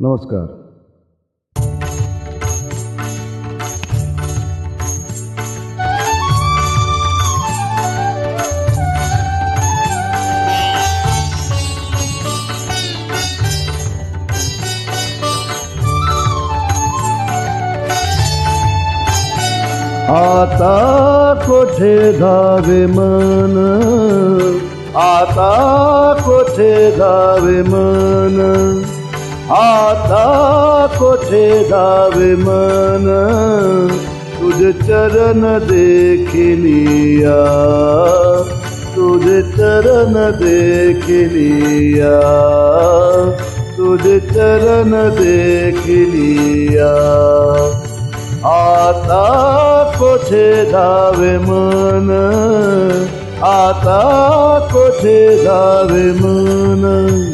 नमस्कार। आता कोठे धावे मन? आता कोठे धावे मन? आता कोठे धावे मन तुझे चरण देखलिया तुझे चरण देखलिया तुझे चरण देखलिया आता कोठे धावे मन आता कोठे धावे मन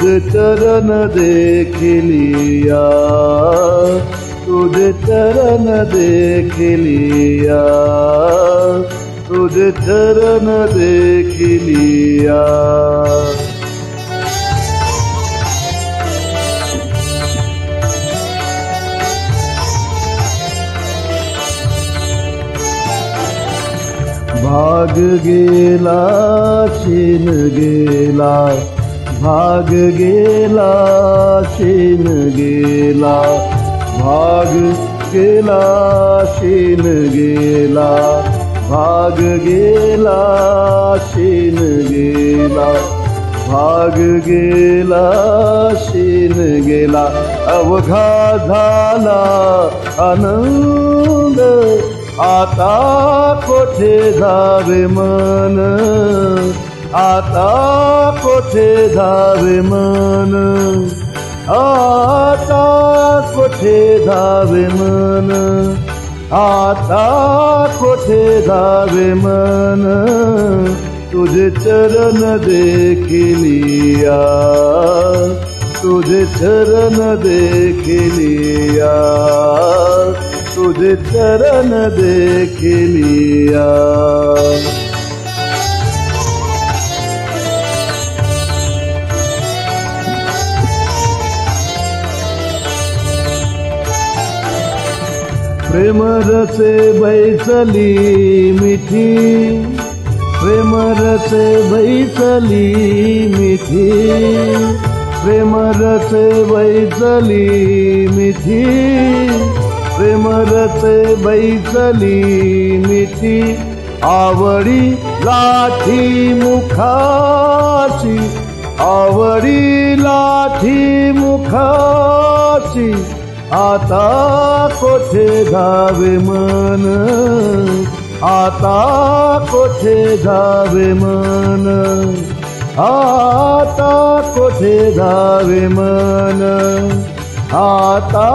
तुझे चरण देख लिया, तुझे चरण देख लिया, तुझे चरण देख लिया। भाग गेला शिन गेला भाग गेला शेन गेला. भाग गेला शेन गेला. भाग गेला शेन गेला. भाग गेला शिन गेला. अवघा झाला आनंद आता कोठे जावे मन? आता कोठे धावे मन आता कोठे धावे मन आता कोठे धावे मन तुझे चरण देखलिया तुझे चरण देखलिया तुझे चरण देखलिया प्रेम रसे बैसली मिठी. प्रेम रसे बैसली मिठी. प्रेम रसे बैसली मिठी. प्रेम रसे बैसली मिठी. आवडी लाठी मुखाची. आवडी लाठी मुखाची. आता कोठे धावे मन आता कोठे धावे मन आता कोठे धावे मन आता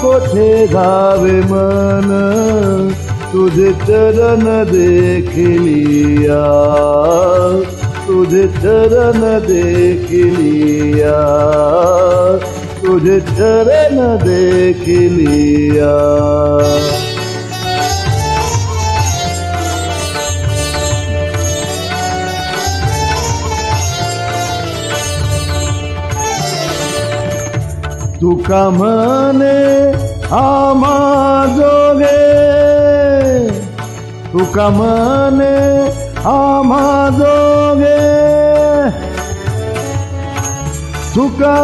कोठे धावे मन तुझे चरण देखलिया तुझे चरण देखलिया तुझे चरण देखलिया तुका म्हणे आमा जोगे तुका म्हणे आमा जोगे तुका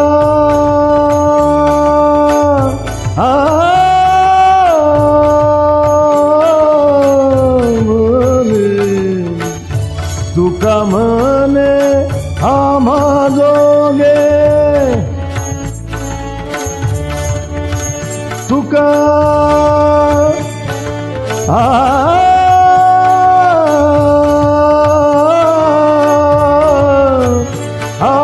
आमा जोगे तुका आ। आ।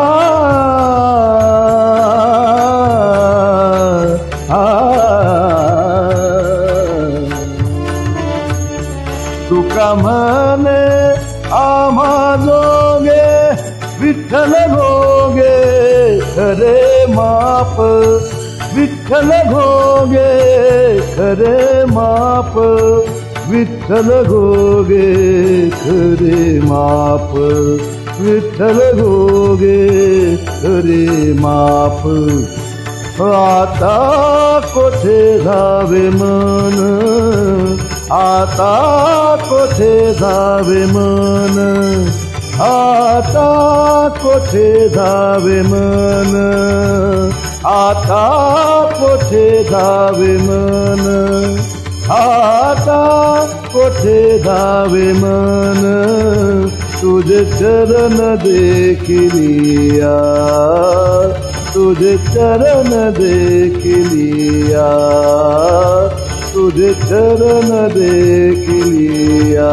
तुका म्हणे आम्हा जोगे विठ्ठल भोगे खरे माप विठ्ठल भोगे खरे माप विठ्ठल भोगे खरे माप विठ्ठल भोगे खरे माप। आता कोठे जावे मन? आता कोठे जावे मन आता कोठे जावे मन? आता कोठे जावे मन? आता कोठे जावे मन? तुझे चरण देखिलिया। तुझे चरण देखिलिया। तुझे चरण देखिलिया।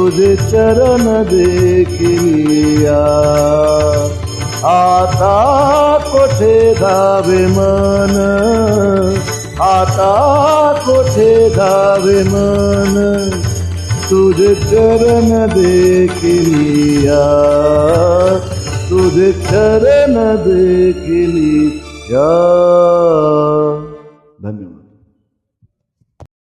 तुझे चरण देखिलिया आता कोठे धावे मन? आता कोठे धावे मन? तुझे चरण देखिलिया तुझे चरण देखिलिया